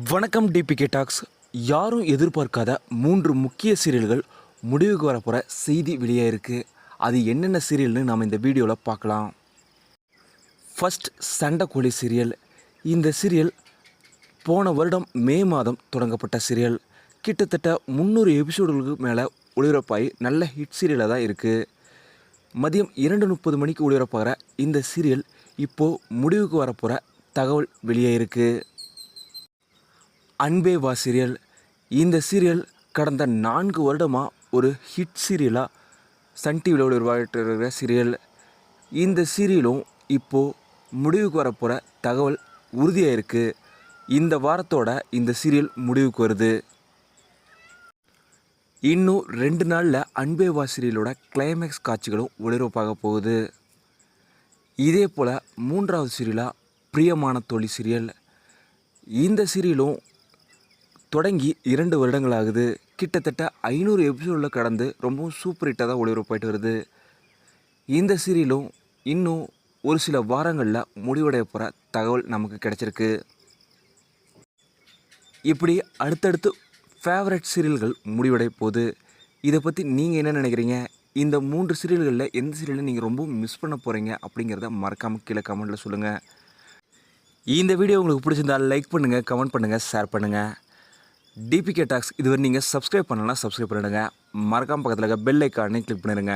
வணக்கம் DPK tax யாரும் எதிர்பார்க்காத மூன்று முக்கிய சீரியல்கள் முடிவுக்கு வரப்போகிற செய்தி வெளியாயிருக்கு அது என்னென்ன சீரியல்னு நாம் இந்த வீடியோவில் பார்க்கலாம். First Sandakozhi serial. இந்த சீரியல் போன வருடம் மே மாதம் தொடங்கப்பட்ட சீரியல். கிட்டத்தட்ட முந்நூறு எபிசோடுகளுக்கு மேலே ஒளிபரப்பாகி நல்ல ஹிட் சீரியலாக தான் இருக்குது மதியம் இரண்டு முப்பது மணிக்கு ஒளிபரப்பாகிற இந்த சீரியல் இப்போது முடிவுக்கு வரப்போகிற தகவல் வெளியே இருக்குது அன்பே வா சீரியல். இந்த சீரியல் கடந்த நான்கு வருடமாக ஒரு ஹிட் சீரியலாக சன் டிவியில் உருவாகிட்டு இருக்கிற சீரியல். இந்த சீரியலும் இப்போது முடிவுக்கு வரப்போகிற தகவல் உறுதியாக இருக்குது இந்த வாரத்தோட இந்த சீரியல் முடிவுக்கு வருது. இன்னும் ரெண்டு நாளில் அன்பே வா சீரியலோட கிளைமேக்ஸ் காட்சிகளும் ஒளிபரப்பாக போகுது. இதே போல் மூன்றாவது சீரியலாக பிரியமான தோழி சீரியல். இந்த சீரியலும் தொடங்கி இரண்டு வருடங்கள் ஆகுது கிட்டத்தட்ட ஐநூறு எபிசோடில் கடந்து ரொம்பவும் சூப்பர் ஹிட்டாக தான் ஒளிபரப்பாயிட்டு வருது. இந்த சீரியலும் இன்னும் ஒரு சில வாரங்களில் முடிவடைய போகிற தகவல் நமக்கு கிடச்சிருக்கு. இப்படி அடுத்தடுத்து ஃபேவரட் சீரியல்கள் முடிவடைய போகுது. இதை பற்றி நீங்கள் என்ன நினைக்கிறீங்க? இந்த மூன்று சீரியல்களில் எந்த சீரியலை நீங்கள் ரொம்ப மிஸ் பண்ண போகிறீங்க அப்படிங்கிறத மறக்காமல் கீழே கமெண்ட்டில் சொல்லுங்கள் இந்த வீடியோ உங்களுக்கு பிடிச்சிருந்தால் லைக் பண்ணுங்கள் கமெண்ட் பண்ணுங்கள் ஷேர் பண்ணுங்கள் டிபிகே டாக்ஸ் இதுவரை நீங்கள் சப்ஸ்கிரைப் பண்ணலாம் சப்ஸ்கிரைப் பண்ணிடுங்க. மறக்காம பக்கத்தில் இருக்க பெல் ஐக்கானே கிளிக் பண்ணிடுங்க.